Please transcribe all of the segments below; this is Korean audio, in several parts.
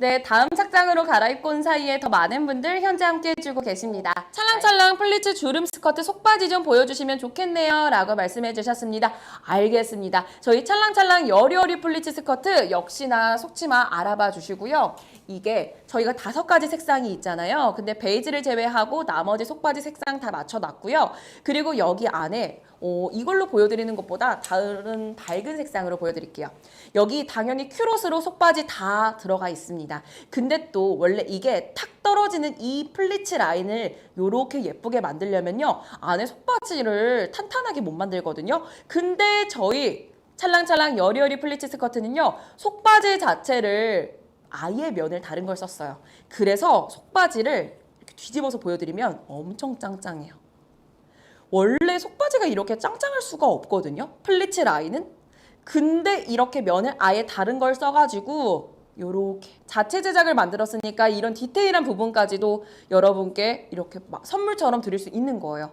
네, 다음 착장으로 갈아입고 온 사이에 더 많은 분들 현재 함께 해주고 계십니다. 찰랑찰랑 플리츠 주름 스커트 속바지 좀 보여주시면 좋겠네요. 라고 말씀해 주셨습니다. 알겠습니다. 저희 찰랑찰랑 여리여리 플리츠 스커트 역시나 속치마 알아봐 주시고요. 이게 저희가 다섯 가지 색상이 있잖아요. 근데 베이지를 제외하고 나머지 속바지 색상 다 맞춰놨고요. 그리고 여기 안에 어, 이걸로 보여드리는 것보다 다른 밝은 색상으로 보여드릴게요. 여기 당연히 큐롯으로 속바지 다 들어가 있습니다. 근데 또 원래 이게 탁 떨어지는 이 플리츠 라인을 이렇게 예쁘게 만들려면요. 안에 속바지를 탄탄하게 못 만들거든요. 근데 저희 찰랑찰랑 여리여리 플리츠 스커트는요. 속바지 자체를 아예 면을 다른 걸 썼어요. 그래서 속바지를 뒤집어서 보여드리면 엄청 짱짱해요. 원래 속바지가 이렇게 짱짱할 수가 없거든요. 플리츠 라인은. 근데 이렇게 면을 아예 다른 걸 써가지고 요렇게 자체 제작을 만들었으니까 이런 디테일한 부분까지도 여러분께 이렇게 막 선물처럼 드릴 수 있는 거예요.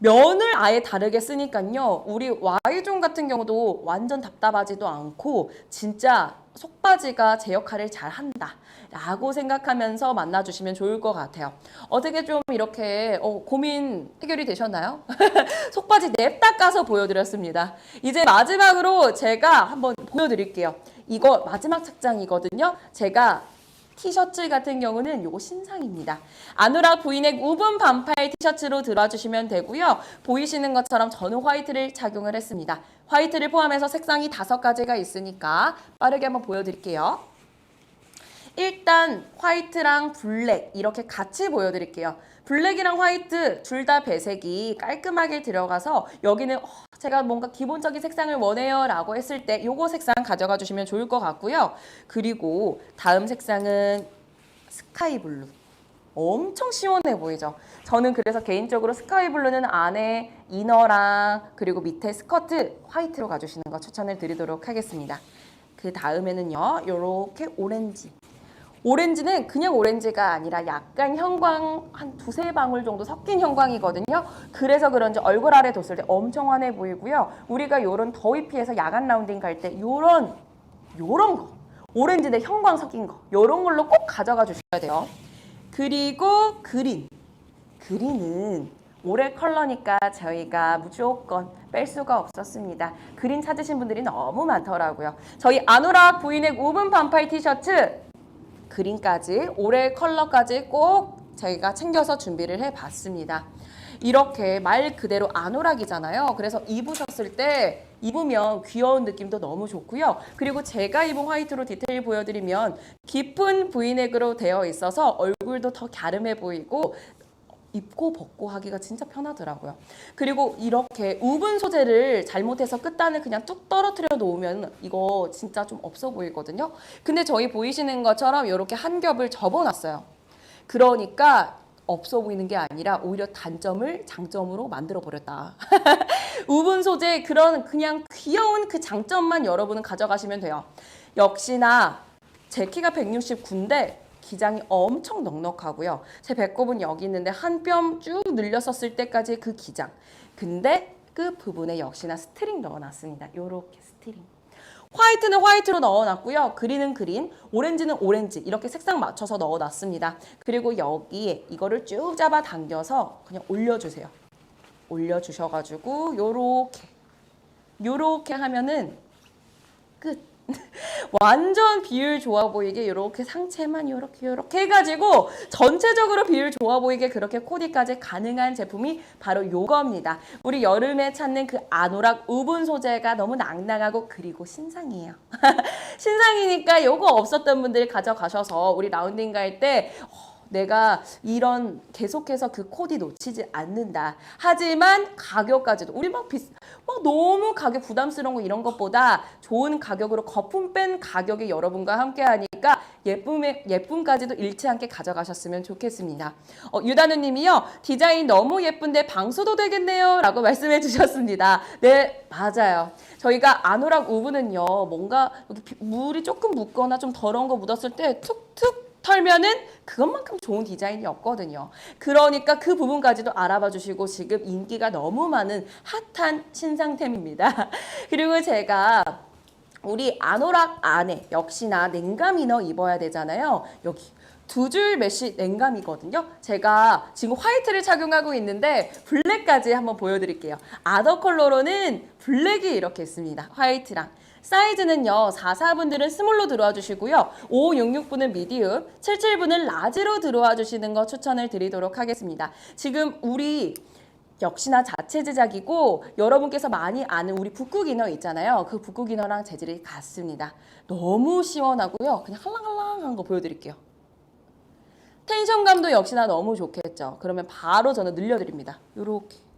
면을 아예 다르게 쓰니까요. 우리 Y존 같은 경우도 완전 답답하지도 않고 진짜 속바지가 제 역할을 잘 한다. 라고 생각하면서 만나주시면 좋을 것 같아요. 어떻게 좀 이렇게 어, 고민 해결이 되셨나요? 속바지 냅다 까서 보여드렸습니다. 이제 마지막으로 제가 한번 보여드릴게요. 이거 마지막 착장이거든요. 제가 티셔츠 같은 경우는 요거 신상입니다. 아누락 브이넥 우분 반팔 티셔츠로 들어주시면 되고요. 보이시는 것처럼 저는 화이트를 착용을 했습니다. 화이트를 포함해서 색상이 다섯 가지가 있으니까 빠르게 한번 보여드릴게요. 일단 화이트랑 블랙 이렇게 같이 보여드릴게요. 블랙이랑 화이트 둘 다 배색이 깔끔하게 들어가서 여기는 어, 제가 뭔가 기본적인 색상을 원해요 라고 했을 때 요거 색상 가져가 주시면 좋을 것 같고요. 그리고 다음 색상은 스카이 블루. 엄청 시원해 보이죠? 저는 그래서 개인적으로 스카이 블루는 안에 이너랑 그리고 밑에 스커트 화이트로 가주시는 거 추천을 드리도록 하겠습니다. 그 다음에는요, 요렇게 오렌지. 오렌지는 그냥 오렌지가 아니라 약간 형광 한 두세 방울 정도 섞인 형광이거든요. 그래서 그런지 얼굴 아래 뒀을 때 엄청 환해 보이고요. 우리가 요런 더위 피해서 야간 라운딩 갈 때 요런 요런 거 오렌지인데 형광 섞인 거 요런 걸로 꼭 가져가 주셔야 돼요. 그리고 그린 그린은 올해 컬러니까 저희가 무조건 뺄 수가 없었습니다. 그린 찾으신 분들이 너무 많더라고요. 저희 아누락 부인의 우분 반팔 티셔츠 그린까지 올해 컬러까지 꼭 저희가 챙겨서 준비를 해봤습니다. 이렇게 말 그대로 아노락이잖아요. 그래서 입으셨을 때 입으면 귀여운 느낌도 너무 좋고요. 그리고 제가 입은 화이트로 디테일 보여드리면 깊은 브이넥으로 되어 있어서 얼굴도 더 갸름해 보이고 입고 벗고 하기가 진짜 편하더라고요. 그리고 이렇게 우분 소재를 잘못해서 끝단을 그냥 뚝 떨어뜨려 놓으면 이거 진짜 좀 없어 보이거든요. 근데 저희 보이시는 것처럼 이렇게 한 겹을 접어놨어요. 그러니까 없어 보이는 게 아니라 오히려 단점을 장점으로 만들어 버렸다. 우분 소재 그런 그냥 귀여운 그 장점만 여러분은 가져가시면 돼요. 역시나 제 키가 169인데 기장이 엄청 넉넉하고요. 제 배꼽은 여기 있는데 한 뼘 쭉 늘렸었을 때까지 그 기장. 근데 그 부분에 역시나 스트링 넣어놨습니다. 요렇게 스트링. 화이트는 화이트로 넣어놨고요. 그린은 그린, 오렌지는 오렌지 이렇게 색상 맞춰서 넣어놨습니다. 그리고 여기에 이거를 쭉 잡아 당겨서 그냥 올려주세요. 올려주셔가지고 요렇게 요렇게 하면은 끝. 완전 비율 좋아 보이게 이렇게 상체만 이렇게 이렇게 해가지고 전체적으로 비율 좋아 보이게 그렇게 코디까지 가능한 제품이 바로 요겁니다. 우리 여름에 찾는 그 아노락 우분 소재가 너무 낭낭하고 그리고 신상이에요. 신상이니까 요거 없었던 분들 가져가셔서 우리 라운딩 갈때 어, 내가 이런 계속해서 그 코디 놓치지 않는다. 하지만 가격까지도 우리 막 비싸 막 너무 가격 부담스러운 거 이런 것보다 좋은 가격으로 거품 뺀 가격에 여러분과 함께 하니까 예쁨에 예쁨까지도 잃지 않게 가져가셨으면 좋겠습니다. 어, 유다누 님이요. 디자인 너무 예쁜데 방수도 되겠네요라고 말씀해 주셨습니다. 네, 맞아요. 저희가 아노락 우브는요. 뭔가 물이 조금 묻거나 좀 더러운 거 묻었을 때 툭툭 털면은 그것만큼 좋은 디자인이 없거든요. 그러니까 그 부분까지도 알아봐 주시고 지금 인기가 너무 많은 핫한 신상템입니다. 그리고 제가 우리 아노락 안에 역시나 냉감 이너 입어야 되잖아요. 여기 두줄 메쉬 냉감이거든요. 제가 지금 화이트를 착용하고 있는데 블랙까지 한번 보여드릴게요. 아더 컬러로는 블랙이 이렇게 있습니다. 화이트랑. 사이즈는요, 44분들은 스몰로 들어와 주시고요. 566분은 미디움, 77분은 라지로 들어와 주시는 거 추천을 드리도록 하겠습니다. 지금 우리 역시나 자체 제작이고 여러분께서 많이 아는 우리 북극 이너 있잖아요. 그 북극 이너랑 재질이 같습니다. 너무 시원하고요. 그냥 할랑할랑한 거 보여드릴게요. 텐션감도 역시나 너무 좋겠죠. 그러면 바로 저는 늘려드립니다. 요렇게.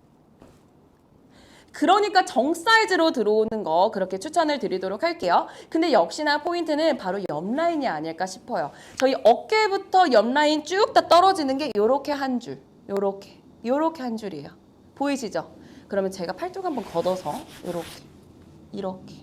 그러니까 정 사이즈로 들어오는 거 그렇게 추천을 드리도록 할게요. 근데 역시나 포인트는 바로 옆라인이 아닐까 싶어요. 저희 어깨부터 옆라인 쭉 다 떨어지는 게 요렇게 한 줄, 요렇게, 요렇게 한 줄이에요. 보이시죠? 그러면 제가 팔뚝 한번 걷어서 요렇게, 이렇게.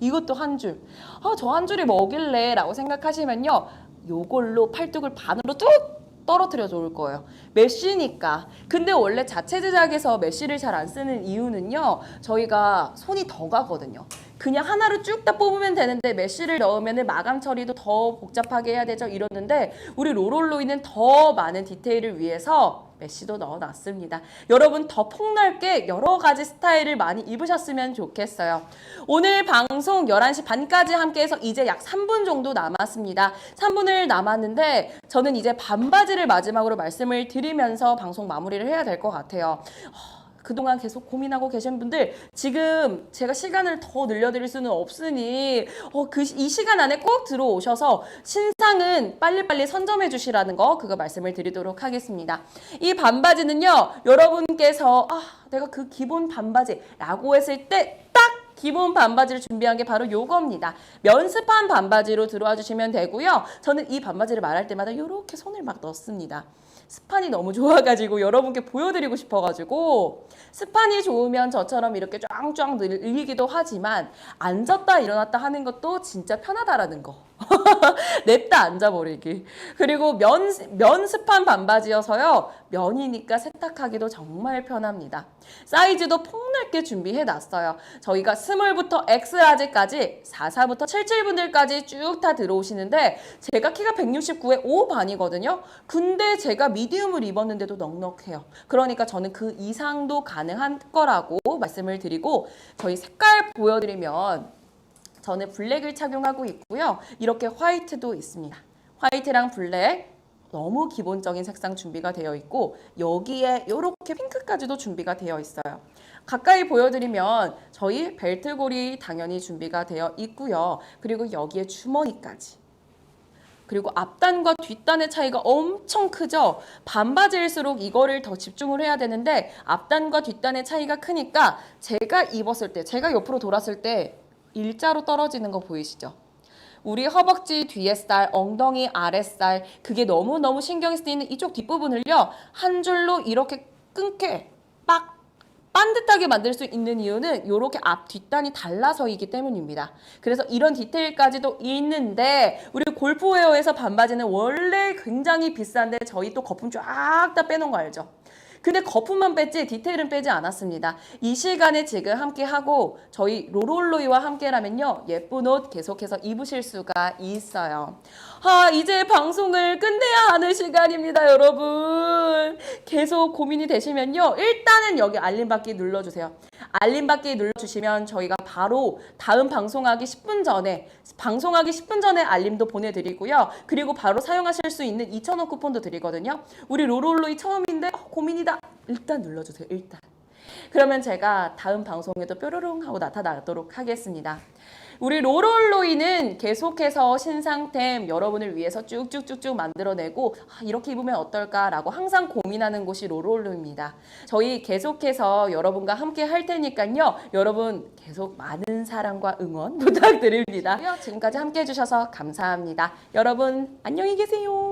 이것도 한 줄. 아, 저 한 줄이 뭐길래? 라고 생각하시면요. 요걸로 팔뚝을 반으로 뚝 떨어뜨려 좋을 거예요. 메쉬니까. 근데 원래 자체 제작에서 메쉬를 잘 안 쓰는 이유는요. 저희가 손이 더 가거든요. 그냥 하나로 쭉다 뽑으면 되는데 메쉬를 넣으면 마감 처리도 더 복잡하게 해야 되죠. 이러는데 우리 로롤로이는 더 많은 디테일을 위해서 메쉬도 넣어놨습니다. 여러분 더 폭넓게 여러 가지 스타일을 많이 입으셨으면 좋겠어요. 오늘 방송 11시 반까지 함께해서 이제 약 3분 정도 남았습니다. 3분을 남았는데 저는 이제 반바지를 마지막으로 말씀을 드리면서 방송 마무리를 해야 될 것 같아요. 그동안 계속 고민하고 계신 분들 지금 제가 시간을 더 늘려드릴 수는 없으니 어, 그 이 시간 안에 꼭 들어오셔서 신상은 빨리빨리 선점해 주시라는 거 그거 말씀을 드리도록 하겠습니다. 이 반바지는요 여러분께서 아 내가 그 기본 반바지라고 했을 때딱 기본 반바지를 준비한 게 바로 요겁니다. 면스판 반바지로 들어와 주시면 되고요. 저는 이 반바지를 말할 때마다 이렇게 손을 막 넣습니다. 스판이 너무 좋아가지고 여러분께 보여드리고 싶어가지고 스판이 좋으면 저처럼 이렇게 쫙쫙 늘리기도 하지만 앉았다 일어났다 하는 것도 진짜 편하다라는 거. 냅다 앉아버리기. 그리고 면, 면 스판 반바지여서요. 면이니까 세탁하기도 정말 편합니다. 사이즈도 폭넓게 준비해 놨어요. 저희가 스몰부터 엑스라지까지 44부터 77분들까지 쭉 다 들어오시는데 제가 키가 169에 5 반이거든요. 근데 제가 미디움을 입었는데도 넉넉해요. 그러니까 저는 그 이상도 가능한 거라고 말씀을 드리고 저희 색깔 보여드리면 저는 블랙을 착용하고 있고요. 이렇게 화이트도 있습니다. 화이트랑 블랙 너무 기본적인 색상 준비가 되어 있고 여기에 이렇게 핑크까지도 준비가 되어 있어요. 가까이 보여드리면 저희 벨트골이 당연히 준비가 되어 있고요. 그리고 여기에 주머니까지. 그리고 앞단과 뒷단의 차이가 엄청 크죠. 반바지일수록 이거를 더 집중을 해야 되는데 앞단과 뒷단의 차이가 크니까 제가 입었을 때, 제가 옆으로 돌았을 때 일자로 떨어지는 거 보이시죠? 우리 허벅지 뒤에 살, 엉덩이 아랫살 그게 너무너무 신경이 쓰이는 이쪽 뒷부분을요. 한 줄로 이렇게 끊게 빡 반듯하게 만들 수 있는 이유는 이렇게 앞 뒷단이 달라서이기 때문입니다. 그래서 이런 디테일까지도 있는데 우리 골프웨어에서 반바지는 원래 굉장히 비싼데 저희 또 거품 쫙 다 빼놓은 거 알죠? 근데 거품만 뺐지 디테일은 빼지 않았습니다. 이 시간에 지금 함께 하고 저희 로롤로이와 함께라면요 예쁜 옷 계속해서 입으실 수가 있어요. 아 이제 방송을 끝내야 하는 시간입니다, 여러분. 계속 고민이 되시면요 일단은 여기 알림받기 눌러주세요. 알림 받기 눌러주시면 저희가 바로 다음 방송하기 10분 전에 방송하기 10분 전에 알림도 보내드리고요. 그리고 바로 사용하실 수 있는 2,000원 쿠폰도 드리거든요. 우리 로롤로이 처음인데 어, 고민이다. 일단 눌러주세요. 일단. 그러면 제가 다음 방송에도 뾰로롱 하고 나타나도록 하겠습니다. 우리 로롤로이는 계속해서 신상템 여러분을 위해서 쭉쭉쭉쭉 만들어내고 아, 이렇게 입으면 어떨까라고 항상 고민하는 곳이 로롤로입니다. 저희 계속해서 여러분과 함께 할 테니까요. 여러분 계속 많은 사랑과 응원 부탁드립니다. 지금까지 함께 해주셔서 감사합니다. 여러분 안녕히 계세요.